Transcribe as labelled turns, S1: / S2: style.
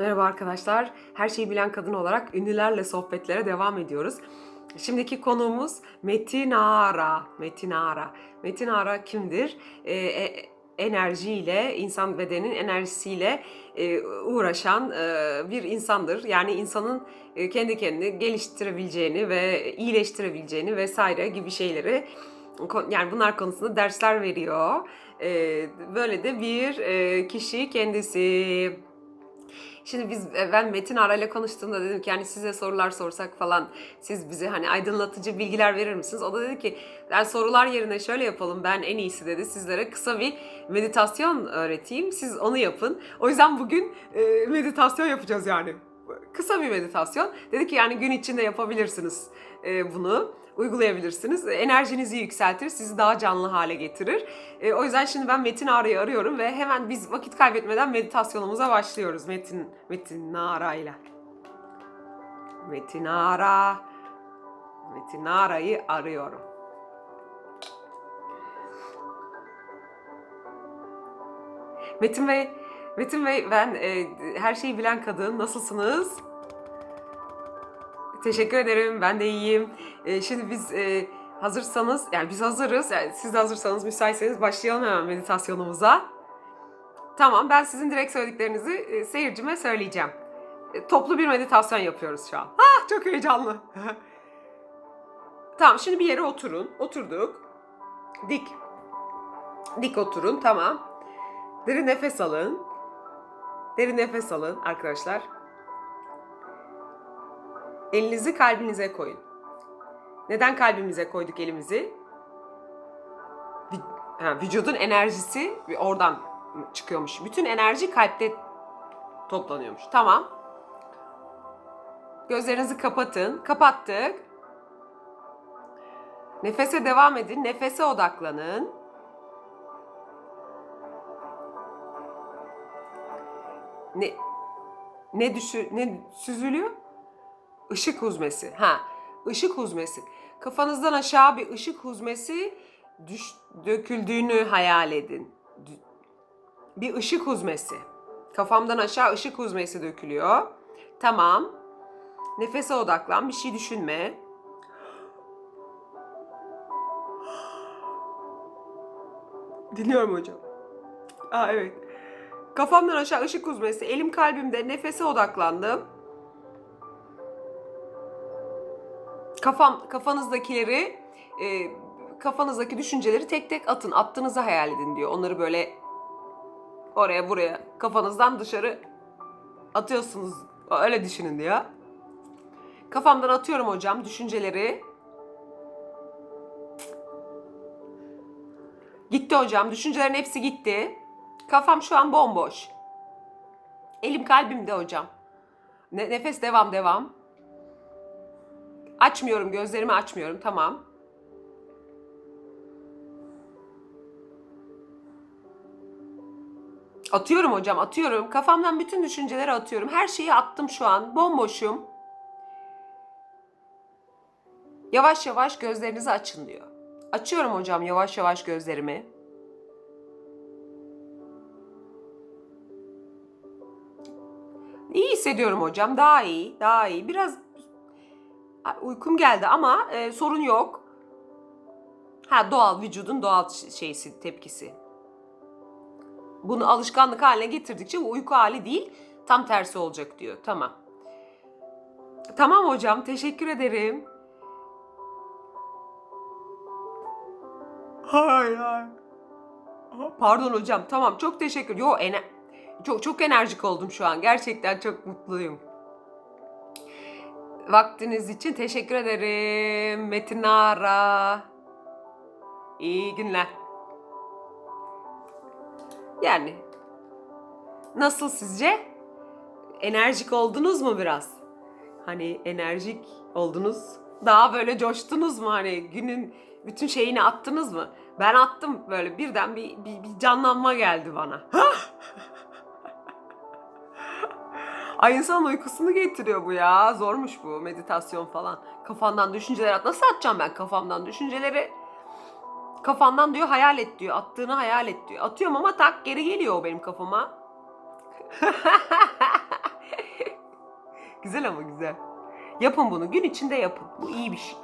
S1: Merhaba arkadaşlar. Her şeyi bilen kadın olarak ünlülerle sohbetlere devam ediyoruz. Şimdiki konuğumuz Metin Ara. Metin Ara. Metin Ara kimdir? Ee, e, enerjiyle, insan bedenin enerjisiyle e, uğraşan e, bir insandır. Yani insanın e, kendi kendini geliştirebileceğini ve iyileştirebileceğini vesaire gibi şeyleri yani bunlar konusunda dersler veriyor. Ee, böyle de bir e, kişi kendisi. Şimdi biz e, ben Metin Ara'yla konuştuğumda dedim ki yani size sorular sorsak falan siz bize hani aydınlatıcı bilgiler verir misiniz? O da dedi ki yani sorular yerine şöyle yapalım ben en iyisi dedi sizlere kısa bir meditasyon öğreteyim siz onu yapın. O yüzden bugün e, meditasyon yapacağız yani. Kısa bir meditasyon. Dedi ki yani gün içinde yapabilirsiniz e, bunu uygulayabilirsiniz. Enerjinizi yükseltir, sizi daha canlı hale getirir. E, o yüzden şimdi ben Metin Ara'yı arıyorum ve hemen biz vakit kaybetmeden meditasyonumuza başlıyoruz. Metin Metin Ara ile. Metin Ara. Metin Ara'yı arıyorum. Metin Bey, Metin Bey ben e, her şeyi bilen kadın. Nasılsınız? Teşekkür ederim. Ben de iyiyim. E, şimdi biz e, hazırsanız, yani biz hazırız. Yani siz de hazırsanız, müsaitseniz başlayalım hemen meditasyonumuza. Tamam, ben sizin direkt söylediklerinizi e, seyircime söyleyeceğim. E, toplu bir meditasyon yapıyoruz şu an. Ah, çok heyecanlı. tamam, şimdi bir yere oturun. Oturduk. Dik. Dik oturun, tamam. Derin nefes alın. Derin nefes alın arkadaşlar. Elinizi kalbinize koyun. Neden kalbimize koyduk elimizi? Vücudun enerjisi oradan çıkıyormuş. Bütün enerji kalpte toplanıyormuş. Tamam. Gözlerinizi kapatın. Kapattık. Nefese devam edin. Nefese odaklanın. Ne ne düşü ne süzülüyor? Işık huzmesi. Ha, ışık huzmesi. Kafanızdan aşağı bir ışık huzmesi düş, döküldüğünü hayal edin. Bir ışık huzmesi. Kafamdan aşağı ışık huzmesi dökülüyor. Tamam. Nefese odaklan, bir şey düşünme. Dinliyorum hocam. Aa evet. Kafamdan aşağı ışık huzmesi, elim kalbimde nefese odaklandım. Kafam kafanızdakileri e, kafanızdaki düşünceleri tek tek atın. Attığınızı hayal edin diyor. Onları böyle oraya buraya kafanızdan dışarı atıyorsunuz. Öyle düşünün diyor. Kafamdan atıyorum hocam düşünceleri. Gitti hocam. Düşüncelerin hepsi gitti. Kafam şu an bomboş. Elim kalbimde hocam. Ne- nefes devam devam. Açmıyorum gözlerimi açmıyorum tamam. Atıyorum hocam atıyorum. Kafamdan bütün düşünceleri atıyorum. Her şeyi attım şu an. Bomboşum. Yavaş yavaş gözlerinizi açın diyor. Açıyorum hocam yavaş yavaş gözlerimi. İyi hissediyorum hocam. Daha iyi, daha iyi. Biraz uykum geldi ama e, sorun yok. Ha doğal vücudun doğal şeysi tepkisi. Bunu alışkanlık haline getirdikçe bu uyku hali değil tam tersi olacak diyor. Tamam. Tamam hocam teşekkür ederim. Hay hay. Pardon hocam tamam çok teşekkür. Yo ener çok çok enerjik oldum şu an. Gerçekten çok mutluyum. Vaktiniz için teşekkür ederim. Metin Ara. İyi günler. Yani nasıl sizce? Enerjik oldunuz mu biraz? Hani enerjik oldunuz. Daha böyle coştunuz mu hani günün bütün şeyini attınız mı? Ben attım böyle birden bir, bir, bir canlanma geldi bana. Ay insan uykusunu getiriyor bu ya. Zormuş bu meditasyon falan. Kafandan düşünceler at. Nasıl atacağım ben kafamdan düşünceleri? Kafandan diyor hayal et diyor. Attığını hayal et diyor. Atıyorum ama tak geri geliyor o benim kafama. Güzel ama güzel. Yapın bunu. Gün içinde yapın. Bu iyi bir şey.